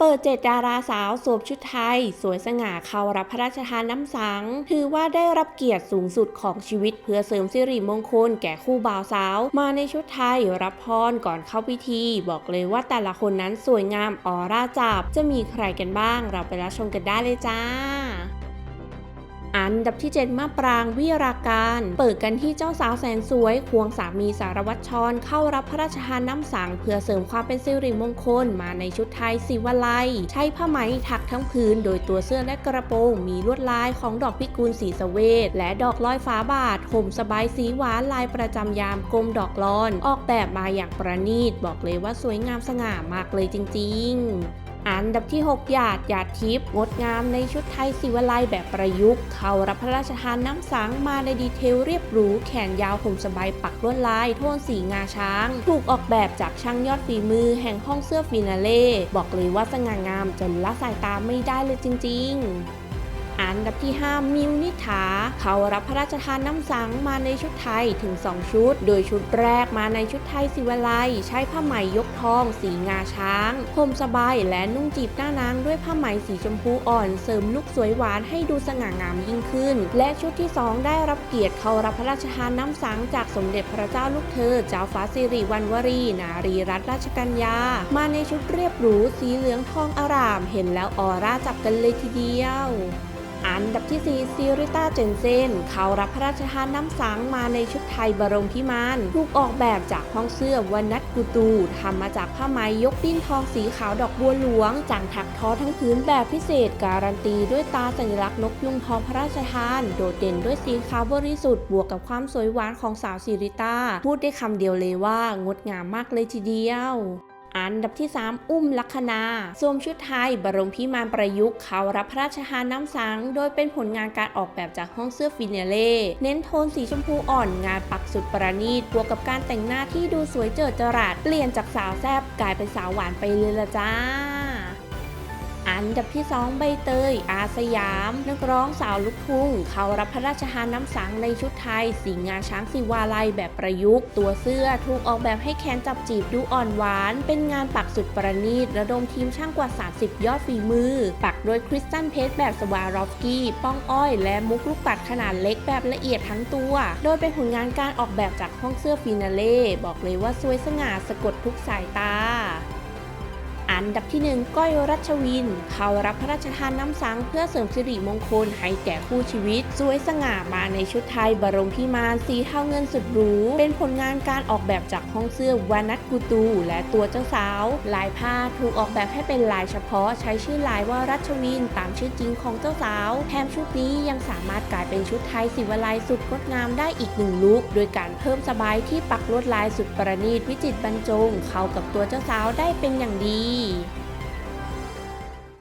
เปิดเจ็ดดาราสาวสวมชุดไทย สวยสง่าเข้ารับพระราชทานน้ำสัง ถือว่าได้รับเกียรติสูงสุดของชีวิตเพื่อเสริมสิริมงคลแก่คู่บ่าวสาว มาในชุดไทยรับพรก่อนเข้าพิธี บอกเลยว่าแต่ละคนนั้นสวยงามออร่าจับ จะมีใครกันบ้าง เราไปรับชมกันได้เลยจ้า อันดับที่ 7 มาปรางวิราการ เปิดกันที่เจ้าสาวแสนสวย ควงสามีสารวัตรชรเข้ารับพระราชทานน้ำสัง เพื่อเสริมความเป็นสิริมงคลมาในชุดไทยสีวลัย ใช้ผ้าไหมถักทั้งพื้น โดยตัวเสื้อและกระโปรง มีลวดลายของดอกพิกุลสีสเวทและดอกลอยฟ้าบาทห่มสบายสีหวานลายประจำยามกลมดอกลอน ออกแบบมาอย่างประณีต บอกเลยว่าสวยงามสง่ามากเลยจริง ๆ อันดับที่ 6 หยาดหยาดทิพย์งดงามในชุดไทยศิวไลยแบบประยุกต์ เข้ารับพระราชทานน้ำสังมาในดีเทลเรียบหรู แขนยาวผมสบายปักลวดลาย โทนสีงาช้าง ถูกออกแบบจากช่างยอดฝีมือแห่งห้องเสื้อฟินาเล่ บอกเลยว่าสง่างามจนละสายตาไม่ได้เลยจริง ๆ อันดับที่ 5 มิวนิถาเขารับพระราชทานน้ำสังมาในชุดไทยถึง 2 ชุด โดยชุดแรกมาในชุดไทยสิวไลยใช้ผ้าไหมยกทอง สีงาช้างห่มสบายและนุ่งจีบหน้านางด้วยผ้าไหมสีชมพูอ่อนเสริมลุคสวยหวานให้ดูสง่างามยิ่งขึ้น และชุดที่ 2 ได้รับเกียรติเขารับพระราชทานน้ำสังจากสมเด็จพระเจ้าลูกเธอเจ้าฟ้าสิริวัณวรี นารีรัตนราชกัญญา มาในชุดเรียบหรูสีเหลืองทองอร่าม เห็นแล้วออร่าจับกันเลยทีเดียว อันดับที่ 4ซิริต้าเจนเซน เขารับพระราชทานน้ำสังมาในชุดไทยบรมพิมานถูกออกแบบจากห้องเสื้อวันนัทกูตูทำมาจากผ้าไหมยกดิ้นทองสีขาวดอกบัวหลวงจังถักทอทั้งพื้นแบบพิเศษการันตีด้วยตาสัญลักษณ์นกยุงทองพระราชทาน โดดเด่นด้วยสีขาวบริสุทธิ์บวกกับความสวยหวานของสาวซิริต้า พูดได้คำเดียวเลยว่างดงามมากเลยทีเดียว อันดับที่ 3 อุ้มลัคนาสวมชุดไทย บรมพิมานประยุกต์เขารับพระราชทานน้ำสัง โดยเป็นผลงานการออกแบบจากห้องเสื้อฟินาเล่เน้นโทนสีชมพูอ่อนงานปักสุดประณีตบวกกับการแต่งหน้าที่ดูสวยเจิดจรัสเปลี่ยนจากสาวแซบกลายเป็นสาวหวานไปเลยละจ้า อับที่2ใบเตย อาสยาม นักร้องสาวลูกทุ่ง เขารับพระราชทานน้ำสังในชุดไทย สีงาช้างสีวาลัยแบบประยุกต์ ตัวเสื้อถูกออกแบบให้แขนจับจีบดูอ่อนหวาน เป็นงานปักสุดประณีตระดมทีมช่างกว่า 30 ยอดฝีมือ ปักโดยคริสตันเพชรแบบสวารอฟกี้ ป้องอ้อย และมุกลูกปัดขนาดเล็กแบบละเอียดทั้งตัว โดยเป็นผลงานการออกแบบจากห้องเสื้อฟินาเล่บอกเลยว่าสวยสง่าสะกดทุกสายตา อันดับที่ 1 ก้อยรัชวิน เขารับพระราชทานน้ำสังเพื่อเสริมสิริมงคลให้แก่คู่ชีวิต สวยสง่ามาในชุดไทยบรมพิมานสีเทาเงินสุดหรู เป็นผลงานการออกแบบจากห้องเสื้อวานัทกูตู และตัวเจ้าสาว ลายผ้าถูกออกแบบให้เป็นลายเฉพาะ ใช้ชื่อลายว่ารัชวิน ตามชื่อจริงของเจ้าสาวแถมชุดนี้ยังสามารถกลายเป็นชุดไทยสิวลัยสุดงดงามได้อีกหนึ่งลุคโดยการเพิ่มสบายที่ปักลวดลายสุดประณีตวิจิตรบรรจง เข้ากับตัวเจ้าสาวได้เป็นอย่างดี一